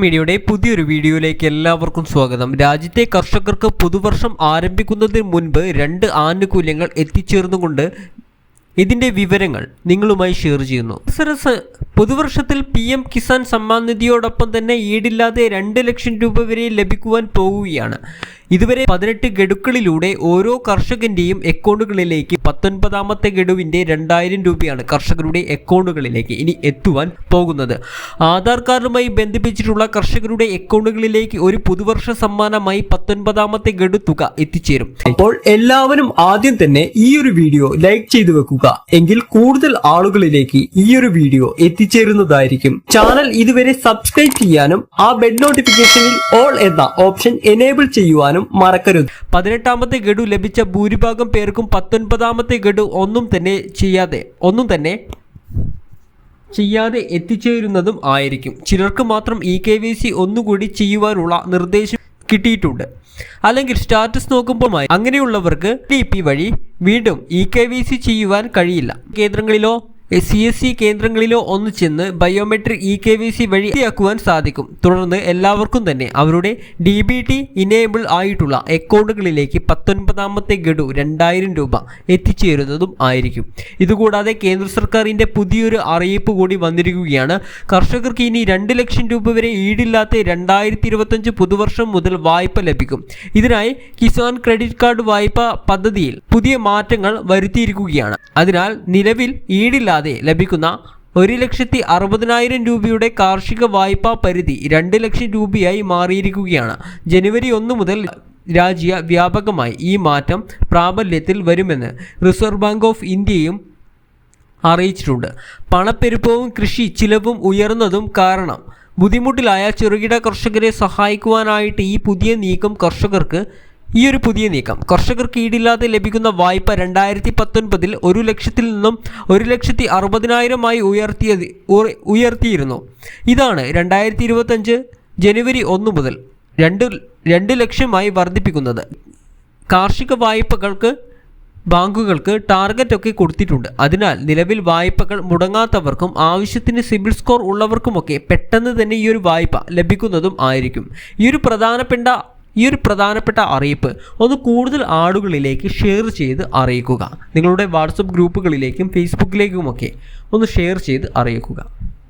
മീഡിയയുടെ പുതിയൊരു വീഡിയോയിലേക്ക് എല്ലാവർക്കും സ്വാഗതം. രാജ്യത്തെ കർഷകർക്ക് പുതുവർഷം ആരംഭിക്കുന്നതിന് മുൻപ് രണ്ട് ആനുകൂല്യങ്ങൾ എത്തിച്ചേർന്നുകൊണ്ട് ഇതിന്റെ വിവരങ്ങൾ നിങ്ങളുമായി ഷെയർ ചെയ്യുന്നു. പുതുവർഷത്തിൽ പി എം കിസാൻ സമ്മാൻ നിധിയോടൊപ്പം തന്നെ ഈടില്ലാതെ രണ്ട് ലക്ഷം രൂപ വരെ ലഭിക്കുവാൻ പോവുകയാണ്. ഇതുവരെ പതിനെട്ട് ഗഡുക്കളിലൂടെ ഓരോ കർഷകന്റെയും അക്കൗണ്ടുകളിലേക്ക് പത്തൊൻപതാമത്തെ ഗഡുവിന്റെ രണ്ടായിരം രൂപയാണ് കർഷകരുടെ അക്കൗണ്ടുകളിലേക്ക് ഇനി എത്തുവാൻ പോകുന്നത്. ആധാർ കാർഡുമായി ബന്ധിപ്പിച്ചിട്ടുള്ള കർഷകരുടെ അക്കൗണ്ടുകളിലേക്ക് ഒരു പുതുവർഷ സമ്മാനമായി പത്തൊൻപതാമത്തെ ഗഡു തുക എത്തിച്ചേരും. അപ്പോൾ എല്ലാവരും ആദ്യം തന്നെ ഈ ഒരു വീഡിയോ ലൈക്ക് ചെയ്തു വെക്കുക. എങ്കിൽ കൂടുതൽ ആളുകളിലേക്ക് ഈ ഒരു വീഡിയോ എത്തിച്ചേരുന്നതായിരിക്കും. ചാനൽ ഇതുവരെ സബ്സ്ക്രൈബ് ചെയ്യാനും ആ ബെഡ് നോട്ടിഫിക്കേഷനിൽ ഓൾ എന്ന ഓപ്ഷൻ എനേബിൾ ചെയ്യുവാനും മറക്കരുത്. പതിനെട്ടാമത്തെ ഗഡു ലഭിച്ച ഭൂരിഭാഗം പേർക്കും പത്തൊൻപതാമത്തെ ഗഡു ഒന്നും തന്നെ ചെയ്യാതെ ഒന്നും തന്നെ ചെയ്യാതെ എത്തിച്ചേരുന്നതും ആയിരിക്കും. ചിലർക്ക് മാത്രം ഇ കെ വി സി ഒന്നുകൂടി ചെയ്യുവാനുള്ള നിർദ്ദേശം കിട്ടിയിട്ടുണ്ട്. അല്ലെങ്കിൽ സ്റ്റാറ്റസ് നോക്കുമ്പോൾ അങ്ങനെയുള്ളവർക്ക് ഡി പി വഴി വീണ്ടും ഇ കെ വി സി ചെയ്യുവാൻ കഴിയില്ല. കേന്ദ്രങ്ങളിലോ സി എസ് സി കേന്ദ്രങ്ങളിലോ ഒന്ന് ചെന്ന് biometric E K V C വഴിയാക്കുവാൻ സാധിക്കും. തുടർന്ന് എല്ലാവർക്കും തന്നെ അവരുടെ ഡി ബി ടി ഇനേബിൾ ആയിട്ടുള്ള അക്കൗണ്ടുകളിലേക്ക് പത്തൊൻപതാമത്തെ ഗഡു രണ്ടായിരം രൂപ എത്തിച്ചേരുന്നതും ആയിരിക്കും. ഇതുകൂടാതെ കേന്ദ്ര സർക്കാരിന്റെ പുതിയൊരു അറിയിപ്പ് കൂടി വന്നിരിക്കുകയാണ്. കർഷകർക്ക് ഇനി രണ്ട് ലക്ഷം രൂപ വരെ ഈടില്ലാത്ത രണ്ടായിരത്തി ഇരുപത്തഞ്ച് പുതുവർഷം മുതൽ വായ്പ ലഭിക്കും. ഇതിനായി കിസാൻ ക്രെഡിറ്റ് കാർഡ് വായ്പ പദ്ധതിയിൽ പുതിയ മാറ്റങ്ങൾ വരുത്തിയിരിക്കുകയാണ്. അതിനാൽ നിലവിൽ ഈടില്ലാതെ ലഭിക്കുന്ന ഒരു ലക്ഷത്തി അറുപതിനായിരം രൂപയുടെ കാർഷിക വായ്പാ പരിധി രണ്ട് ലക്ഷം രൂപയായി മാറിയിരിക്കുകയാണ്. ജനുവരി ഒന്ന് മുതൽ രാജ്യ വ്യാപകമായി ഈ മാറ്റം പ്രാബല്യത്തിൽ വരുമെന്ന് റിസർവ് ബാങ്ക് ഓഫ് ഇന്ത്യയും അറിയിച്ചിട്ടുണ്ട്. പണപ്പെരുപ്പവും കൃഷി ചിലവും ഉയർന്നതും കാരണം ബുദ്ധിമുട്ടിലായ ചെറുകിട കർഷകരെ സഹായിക്കുവാനായിട്ട് ഈ പുതിയ നീക്കം കർഷകർക്ക് ഈ ഒരു പുതിയ നീക്കം. കർഷകർക്ക് ഈടില്ലാതെ ലഭിക്കുന്ന വായ്പ രണ്ടായിരത്തി പത്തൊൻപതിൽ ഒരു ലക്ഷത്തിൽ നിന്നും ഒരു ലക്ഷത്തി അറുപതിനായിരമായി ഉയർത്തിയത് ഉയർത്തിയിരുന്നു. ഇതാണ് രണ്ടായിരത്തി ഇരുപത്തഞ്ച് ജനുവരി ഒന്ന് മുതൽ രണ്ട് രണ്ട് ലക്ഷമായി വർദ്ധിപ്പിക്കുന്നത്. കാർഷിക വായ്പകൾക്ക് ബാങ്കുകൾക്ക് ടാർഗറ്റ് ഒക്കെ കൊടുത്തിട്ടുണ്ട്. അതിനാൽ നിലവിൽ വായ്പകൾ മുടങ്ങാത്തവർക്കും ആവശ്യത്തിന് സിബിൽ സ്കോർ ഉള്ളവർക്കുമൊക്കെ പെട്ടെന്ന് തന്നെ ഈ ഒരു വായ്പ ലഭിക്കുന്നതും ആയിരിക്കും. ഈ ഒരു പ്രധാനപ്പെട്ട ഈ ഒരു പ്രധാനപ്പെട്ട അറിയിപ്പ് ഒന്ന് കൂടുതൽ ആളുകളിലേക്ക് ഷെയർ ചെയ്ത് അറിയിക്കുക. നിങ്ങളുടെ വാട്സപ്പ് ഗ്രൂപ്പുകളിലേക്കും ഫേസ്ബുക്കിലേക്കുമൊക്കെ ഒന്ന് ഷെയർ ചെയ്ത് അറിയിക്കുക.